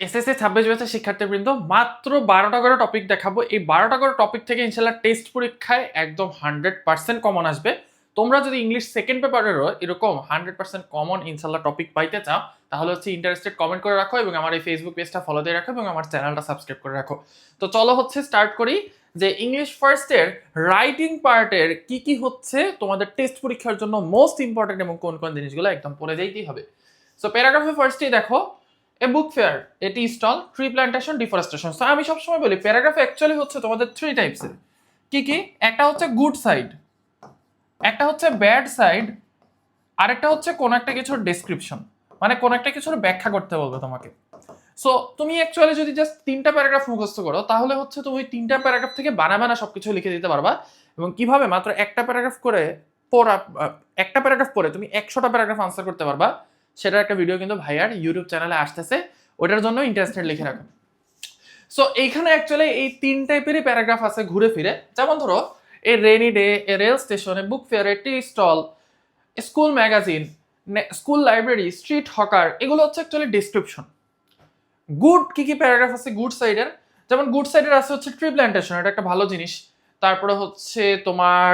SSC ছাব্বিশ ব্যাচের শিক্ষার্থীবৃন্দ, মাত্র বারোটা করে টপিক দেখাবো। এই বারোটা করে টপিক থেকে ইনশাল্লাহ টেস্ট পরীক্ষায় একদম হান্ড্রেড পার্সেন্ট কমন আসবে। তোমরা যদি ইংলিশ সেকেন্ড পেপারেরও এরকম হান্ড্রেড পার্সেন্ট কমন ইনশাল্লাহ টপিক পাইতে চাও, তাহলে হচ্ছে ইন্টারেস্টেড কমেন্ট করে রাখো এবং আমার এই ফেসবুক পেজটা ফলো দিয়ে রাখো এবং আমার চ্যানেলটা সাবস্ক্রাইব করে রাখো। তো চলো হচ্ছে স্টার্ট করি যে ইংলিশ ফার্স্টের রাইটিং পার্টের কি কি হচ্ছে, তোমাদের টেস্ট পরীক্ষার জন্য মোস্ট ইম্পর্টেন্ট এবং কোন কোন জিনিসগুলো একদম পড়ে যাইতেই হবে। সো প্যারাগ্রাফে ফার্স্টেই দেখো a book fair a tea stall tree plantation deforestation so আমি সবসময় বলি প্যারাগ্রাফ অ্যাকচুয়ালি হচ্ছে তোমাদের থ্রি টাইপসের কি কি? একটা হচ্ছে গুড সাইড একটা হচ্ছে ব্যাড সাইড আরেকটা হচ্ছে কোন একটা কিছুর ডেসক্রিপশন মানে কোন একটা কিছুর ব্যাখ্যা করতে বলবে তোমাকে। সো তুমি অ্যাকচুয়ালি যদি জাস্ট তিনটা প্যারাগ্রাফ মুখস্থ করো, তাহলে হচ্ছে তুমি তিনটা প্যারাগ্রাফ থেকে বানা বানা সবকিছু লিখে দিতে পারবা। এবং কীভাবে? মাত্র একটা প্যারাগ্রাফ করে পড়া একটা প্যারাগ্রাফ পড়ে তুমি একশোটা প্যারাগ্রাফ আনসার করতে পারবা। সেটার একটা ভিডিও কিন্তু ভাইয়ার ইউটিউব চ্যানেলে আসতেছে, ওটার জন্য ইন্টারেস্টেড লিখে রাখুন সো এইখানে অ্যাকচুয়ালি এই তিন টাইপেরই প্যারাগ্রাফ আছে ঘুরে ফিরে। যেমন ধরো, a rainy day a rail স্টেশনে book fair tea stall school magazine school library street hawker এগুলো হচ্ছে অ্যাকচুয়ালি ডিসক্রিপশন গুড কি কি প্যারাগ্রাফ আছে গুড সাইডের যেমন গুড সাইডের আছে হচ্ছে ট্রি প্ল্যান্টেশন এটা একটা ভালো জিনিস। তারপরে হচ্ছে তোমার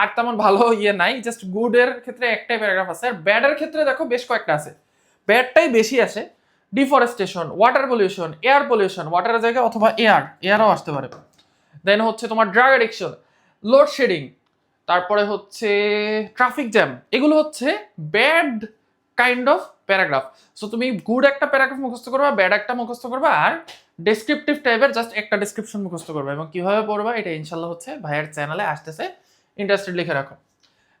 আর তেমন ভালো ইয়ে নাই জাস্ট গুডের ক্ষেত্রে একটাই প্যারাগ্রাফ আছে। আর ব্যাডের ক্ষেত্রে দেখো বেশ কয়েকটা আছে। ব্যাডটাই বেশি আসে deforestation water pollution air pollution ওয়াটারের জায়গায় অথবা এয়ার এয়ারও আসতে পারে। দেন হচ্ছে তোমার ড্রাগ অ্যাডিকশন লোডশেডিং তারপরে হচ্ছে ট্রাফিক জ্যাম এগুলো হচ্ছে bad kind of paragraph so তুমি গুড একটা প্যারাগ্রাফ মুখস্থ করবা ব্যাড একটা মুখস্থ করবা, আর ডেসক্রিপটিভ টাইপের জাস্ট একটা ডেসক্রিপশন মুখস্থ করবা এবং কীভাবে পড়বা এটা ইনশাল্লাহ হচ্ছে ভাইয়ের চ্যানেলে আসতেছে ইন্টারেস্টেড লিখে রাখো।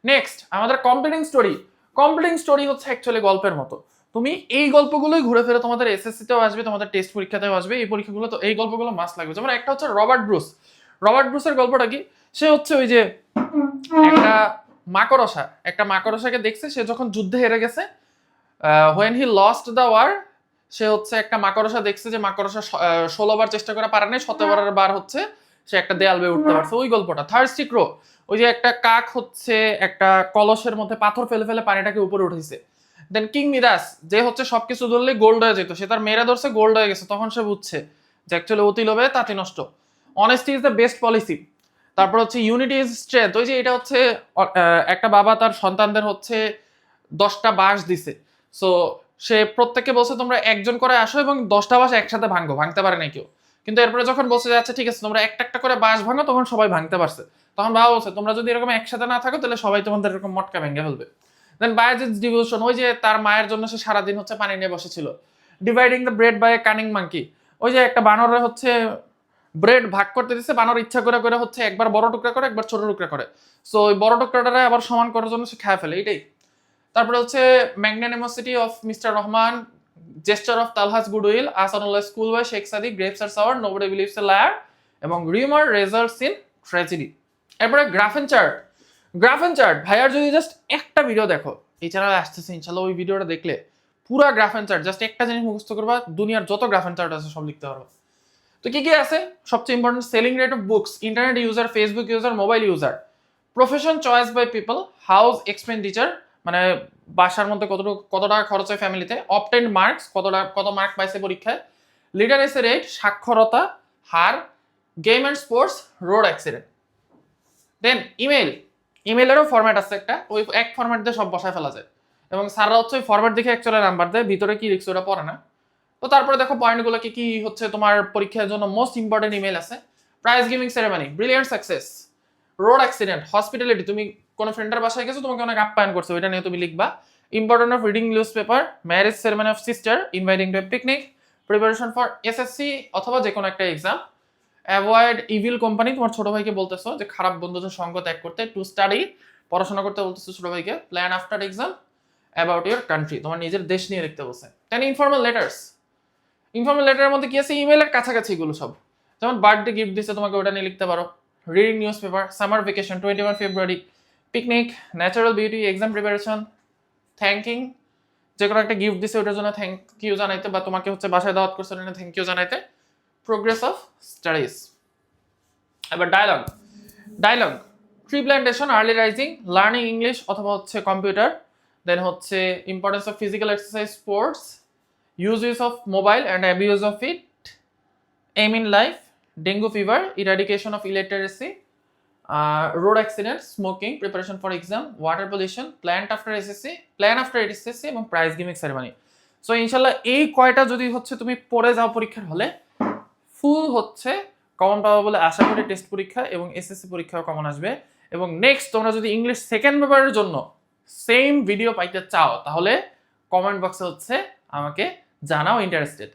নেক্সট আমাদের কমপ্লিটিং স্টোরি কমপ্লিটিং স্টোরি হচ্ছে অ্যাকচুয়ালি গল্পের মতো। তুমি এই গল্পগুলোই ঘুরে ফিরে তোমাদের এসএসসিতেও আসবে, তোমাদের টেস্ট পরীক্ষাতেও আসবে, এই পরীক্ষাগুলো তো এই গল্পগুলো মাস লাগবে। যেমন একটা হচ্ছে রবার্ট ব্রুস। রবার্ট ব্রুসের গল্পটা কি? সে হচ্ছে ওই যে একটা মাকড়সা, একটা মাকড়সাকে দেখছে, সে যখন যুদ্ধে হেরে গেছে when he lost the war সে হচ্ছে একটা মাকড়সা দেখছে যে মাকড়সা ষোলো বার চেষ্টা করে পারে নাই সতেরো বার হচ্ছে সে একটা দেয়াল বেয়ে উঠতে পারছে। ওই গল্পটা থার্ড সিক্রো ওই যে একটা কাক হচ্ছে একটা কলসের মধ্যে পাথর ফেলে ফেলে পানিটাকে উপরে উঠেছে। দেন কিং মিরাস যে হচ্ছে সবকিছু ধরলে গোল্ড হয়ে যেত সে তার মেয়েরা ধরছে গোল্ড হয়ে গেছে তখন সে বুঝছে যে অ্যাকচুয়ালি অতি লোভে তাতে নষ্ট। Honesty is the best policy তারপর হচ্ছে ইউনিটি ইজ স্ট্রেংথ ওই যে এটা হচ্ছে একটা বাবা তার সন্তানদের হচ্ছে দশটা বাঁশ দিছে। সো সে প্রত্যেককে বলছে, তোমরা একজন করে আসো এবং দশটা বাঁশ একসাথে ভাঙো ভাঙতে পারে না কেউ। কিন্তু এরপরে যখন বলছে যে আচ্ছা ঠিক আছে, তোমরা একটা একটা করে বাঁশ ভাঙো, তখন সবাই ভাঙতে পারছে। তখন বাবা বলছে, তোমরা যদি এরকম একসাথে না থাকো, তাহলে সবাই তোমাদের এরকম মটকা ভেঙে ফেলবে। দেন বায়োজিৎ ডিভিউশন ওই যে তার মায়ের জন্য সে সারাদিন হচ্ছে পানি নিয়ে বসেছিল। Dividing the bread by cunning monkey ওই যে একটা বানরে হচ্ছে ব্রেড ভাগ করতে দিচ্ছে বানর ইচ্ছা করে করে হচ্ছে একবার বড় টুকরা করে, একবার ছোট টুকরা করে। সো ওই বড় টুকরাটা আবার সমান করার জন্য সে খায় ফেলে, এটাই। তারপরে হচ্ছে magnanimity of mister Rahman jester of তালহাস goodwill Ahsanullah school by Sheikh Sadi grapes are sour nobody believes a liar এবং রিউমার রেজাল্টস ইন ট্র্যাজেডি এরপরে গ্রাফেন চার্ট গ্রাফেন চার্ট ভাইয়ার যদি জাস্ট একটা ভিডিও দেখো, এই চ্যানেলে আসতেছে, ইনশাল্লাহ ওই ভিডিওটা দেখলে পুরা গ্রাফেন চার্ট জাস্ট একটা জিনিস মুখস্থ করবা, দুনিয়ার যত গ্রাফেন চার্ট আছে সব লিখতে পারবা। তো কি কি আছে? সবচেয়ে important selling rate of books internet user Facebook user mobile user profession choice by people house expenditure মানে বাসার মধ্যে কত কত টাকা খরচ হয় ফ্যামিলিতে অপটেন্ড মার্কস কত কত মার্ক পাইছে পরীক্ষায়? লিটারেসি রেট সাক্ষরতা, হার game and sports road accident then email ইমেলেরও format আছে একটা। ওই এক ফর্ম্যাট দিয়ে সব বসায় ফেলা যায়। এবং স্যাররা হচ্ছে ওই ফরম্যাট দেখে অ্যাকচুয়ালি নাম্বার দেয়, ভিতরে কি লিখছে ওটা পড়ে না। তো তারপরে দেখো পয়েন্টগুলো কি কি হচ্ছে তোমার পরীক্ষার জন্য মোস্ট ইম্পর্টেন্ট ইমেল আছে। Prize giving ceremony brilliant success road accident hospitality তুমি কোনো ফ্রেন্ডের বাসায় গেছো, তোমাকে অনেক আপ্যায়ন করছে, ওইটা নিয়ে তুমি লিখবা। Important of reading newspaper marriage ceremony of sister inviting to picnic preparation for SSC অথবা যে কোনো একটা এক্সাম অ্যাভয়েড ইভিল কোম্পানি তোমার ছোট ভাইকে বলতেছো যে, খারাপ বন্ধুদের সঙ্গ ত্যাগ করতে টু স্টাডি পড়াশোনা করতে বলতেছো ছোট ভাইকে plan after exam about your country তোমার নিজের দেশ নিয়ে লিখতে বলছে। দেন ইনফর্মাল লেটার্স ইনফর্মাল লেটারের মধ্যে কি আছে? ইমেলের কাছাকাছি এগুলো সব। যেমন বার্থডে গিফট দিচ্ছে তোমাকে ওটা নিয়ে লিখতে পারো। Reading newspaper summer vacation twenty one February picnic natural beauty exam preparation thanking যে কোনো একটা গিফট দিছে ওটার জন্য থ্যাংক ইউ জানাইতে বা তোমাকে হচ্ছে বাসায় দাওয়াত করছে ওটা থ্যাংক ইউ জানাইতে। প্রোগ্রেস অফ স্টাডিজ এবার dialogue dialogue tree plantation early rising learning English অথবা হচ্ছে কম্পিউটার দেন হচ্ছে importance of physical exercise sports use of mobile and abuse of it, aim in life, dengue fever, eradication of of uh, road accidents, smoking, preparation for exam, water pollution, plant after SSC, plan after SSC এবং prize giving ceremony so ইনশাল্লাহ এই কয়টা যদি হচ্ছে তুমি পড়ে যাও পরীক্ষার হলে ফুল হচ্ছে কমন পাবো বলে আশা করি টেস্ট পরীক্ষা এবং এসএসসি পরীক্ষাও কমন আসবে। এবং নেক্সট তোমরা যদি ইংলিশ সেকেন্ড পেপারের জন্য সেম ভিডিও পাইতে চাও তাহলে কমেন্ট বক্সে হচ্ছে আমাকে জানাও ইন্টারেস্টেড